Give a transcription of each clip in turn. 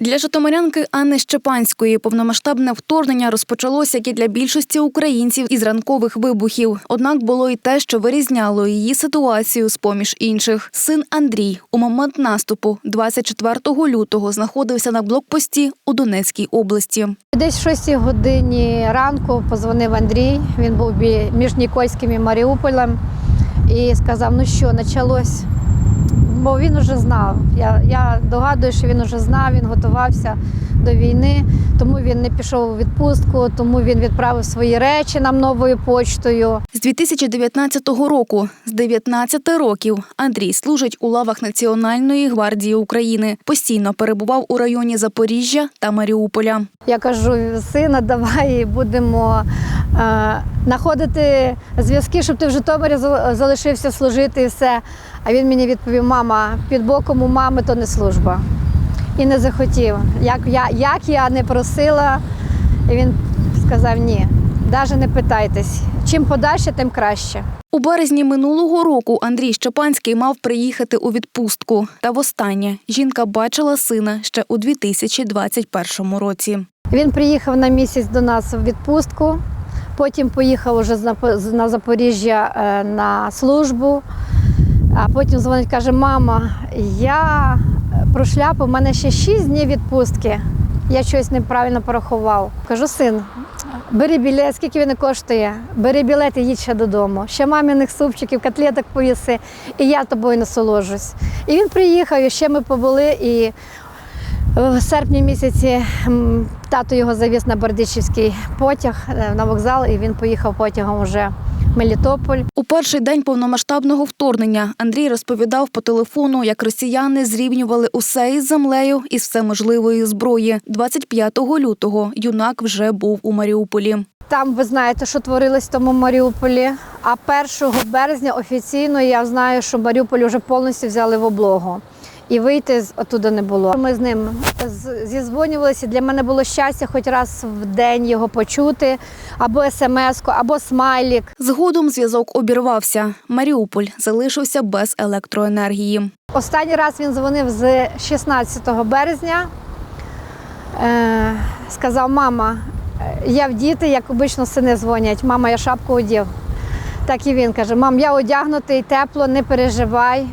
Для житомирянки Анни Щепанської повномасштабне вторгнення розпочалося як і для більшості українців із ранкових вибухів. Однак було й те, що вирізняло її ситуацію з поміж інших. Син Андрій у момент наступу 24 лютого знаходився на блокпості у Донецькій області. Десь в 6 годині ранку позвонив Андрій. Він був між Нікольським і Маріуполем і сказав: ну що, почалось. Бо він вже знав. Я, я догадую, що він вже знав, він готувався до війни, тому він не пішов у відпустку, тому він відправив свої речі нам новою почтою. З 2019 року, з 19 років, Андрій служить у лавах Національної гвардії України. Постійно перебував у районі Запоріжжя та Маріуполя. Я кажу, сина, давай будемо е, знаходити зв'язки, щоб ти в Житомирі зал- залишився служити і все. А він мені відповів: мама, під боком у мами то не служба. І не захотів. Як я, як я не просила, і він сказав ні. Навіть не питайтесь. Чим подальше, тим краще. У березні минулого року Андрій Щепанський мав приїхати у відпустку. Та востаннє жінка бачила сина ще у 2021 році. Він приїхав на місяць до нас в відпустку, потім поїхав уже на Запоріжжя е, на службу. А потім дзвонить, каже: мама, я прошляпав, у мене ще 6 днів відпустки. Я щось неправильно порахував. Кажу, син, бери білет, скільки він коштує, бери білет і їдь ще додому. Ще маміних супчиків, котлеток поїси, і я тобою насолоджусь. І він приїхав, і ще ми побули. І в серпні місяці тато його завіз на Бердичівський потяг е, на вокзал, і він поїхав потягом вже Мелітополь. У перший день повномасштабного вторгнення Андрій розповідав по телефону, як росіяни зрівнювали усе із землею із всеможливої зброї. 25 лютого юнак вже був у Маріуполі. Там ви знаєте, що творилось в тому Маріуполі. А 1 березня офіційно я знаю, що Маріуполь вже повністю взяли в облогу. І вийти з оттуда не було. Ми з ним зізвонювалися. Для мене було щастя хоч раз в день його почути, або смс-ку, або смайлік. Згодом зв'язок обірвався. Маріуполь залишився без електроенергії. Останній раз він дзвонив з 16 березня. Е, сказав, мама, я в діти, як обично сини дзвонять. Мама, я шапку одів. Так і він каже: мам, я одягнутий, тепло, не переживай.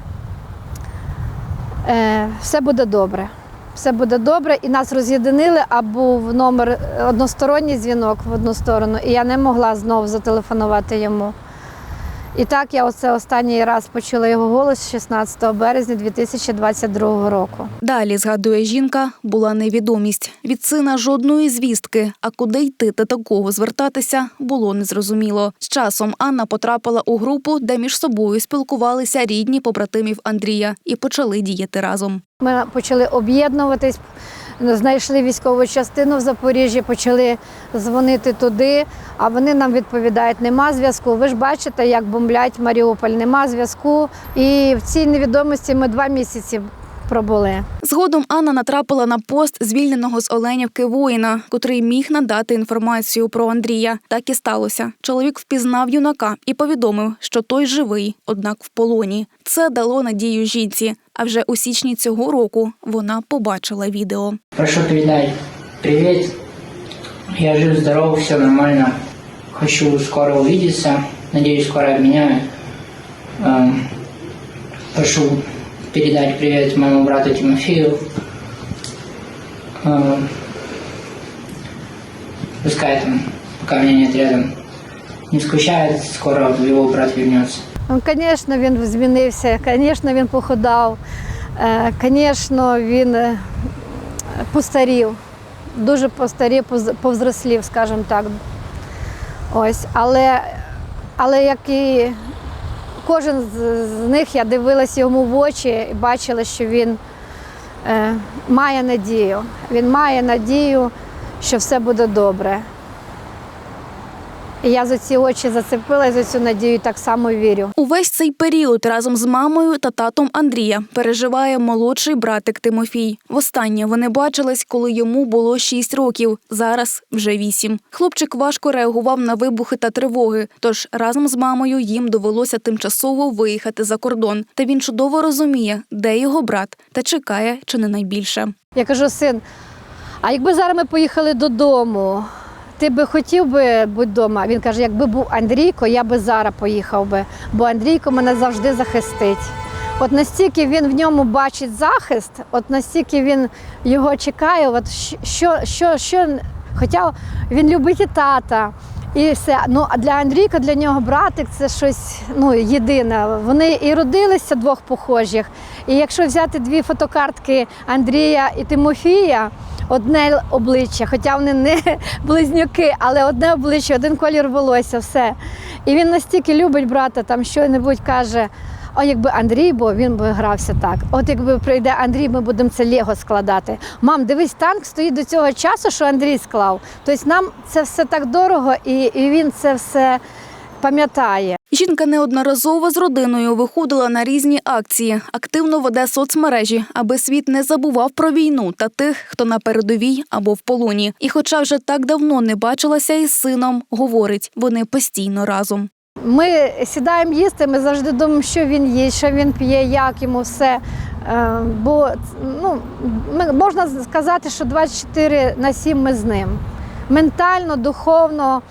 Е, все буде добре. Все буде добре. І нас роз'єдинили, а був номер е, односторонній дзвінок в одну сторону, і я не могла знову зателефонувати йому. І так я оце останній раз почула його голос 16 березня 2022 року. Далі, згадує жінка, була невідомість. Від сина жодної звістки, а куди йти та до кого звертатися, було незрозуміло. З часом Анна потрапила у групу, де між собою спілкувалися рідні побратимів Андрія і почали діяти разом. Ми почали об'єднуватись, знайшли військову частину в Запоріжжі, почали дзвонити туди, а вони нам відповідають, нема зв'язку. Ви ж бачите, як бомблять Маріуполь, нема зв'язку. І в цій невідомості ми два місяці пробули. Згодом Анна натрапила на пост звільненого з Оленівки воїна, котрий міг надати інформацію про Андрія. Так і сталося. Чоловік впізнав юнака і повідомив, що той живий, однак в полоні. Це дало надію жінці. А вже у січні цього року вона побачила відео. Прошу передать привет. Я жив, здоров, все нормально. Хочу скоро увидеться. Надеюсь, скоро обменяю. Прошу передать привет моему брату Тимофею. Пускай там, пока меня нет рядом, не скучает, скоро его брат вернется. Ну, Звісно, він змінився, звісно, він похудав, е, звісно, він е, постарів, дуже постарів, повзрослів, скажімо так. Ось, але, але як і кожен з, з них, я дивилася йому в очі і бачила, що він е, має надію. Він має надію, що все буде добре. Я за ці очі зацепила і за цю надію так само вірю. Увесь цей період разом з мамою та татом Андрія переживає молодший братик Тимофій. Востаннє вони бачились, коли йому було 6 років. Зараз вже 8. Хлопчик важко реагував на вибухи та тривоги. Тож разом з мамою їм довелося тимчасово виїхати за кордон. Та він чудово розуміє, де його брат, та чекає чи не найбільше. Я кажу, син, а якби зараз ми поїхали додому, ти би хотів би бути вдома? Він каже, якби був Андрійко, я би зараз поїхав би, бо Андрійко мене завжди захистить. От настільки він в ньому бачить захист, от настільки він його чекає, от що, що, що, хоча він любить і тата. І все. Ну а для Андрійка, для нього братик це щось ну, єдине. Вони і родилися двох похожих. І якщо взяти дві фотокартки Андрія і Тимофія, одне обличчя, хоча вони не близнюки, але одне обличчя, один колір волосся, все. І він настільки любить брата, там що-небудь каже. А якби Андрій був, він би грався так. От якби прийде Андрій, ми будемо це Лего складати. Мам, дивись, танк стоїть до цього часу, що Андрій склав. Тобто нам це все так дорого, і, і він це все пам'ятає. Жінка неодноразово з родиною виходила на різні акції, активно веде соцмережі, аби світ не забував про війну та тих, хто на передовій або в полоні. І, хоча вже так давно не бачилася із сином, говорить, вони постійно разом. Ми сідаємо їсти, ми завжди думаємо, що він їсть, що він п'є, як йому все. Е, Бо ну, можна сказати, що 24 на 7 ми з ним. Ментально, духовно,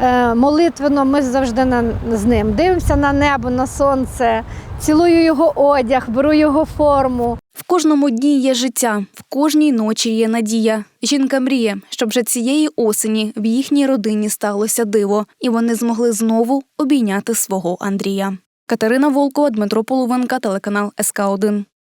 е, молитвенно ми завжди на, з ним. Дивимося на небо, на сонце, цілую його одяг, беру його форму. В кожному дні є життя, в кожній ночі є надія. Жінка мріє, щоб вже цієї осені в їхній родині сталося диво, і вони змогли знову обійняти свого Андрія. Катерина Волкова, Дмитро Половинка, телеканал СК 1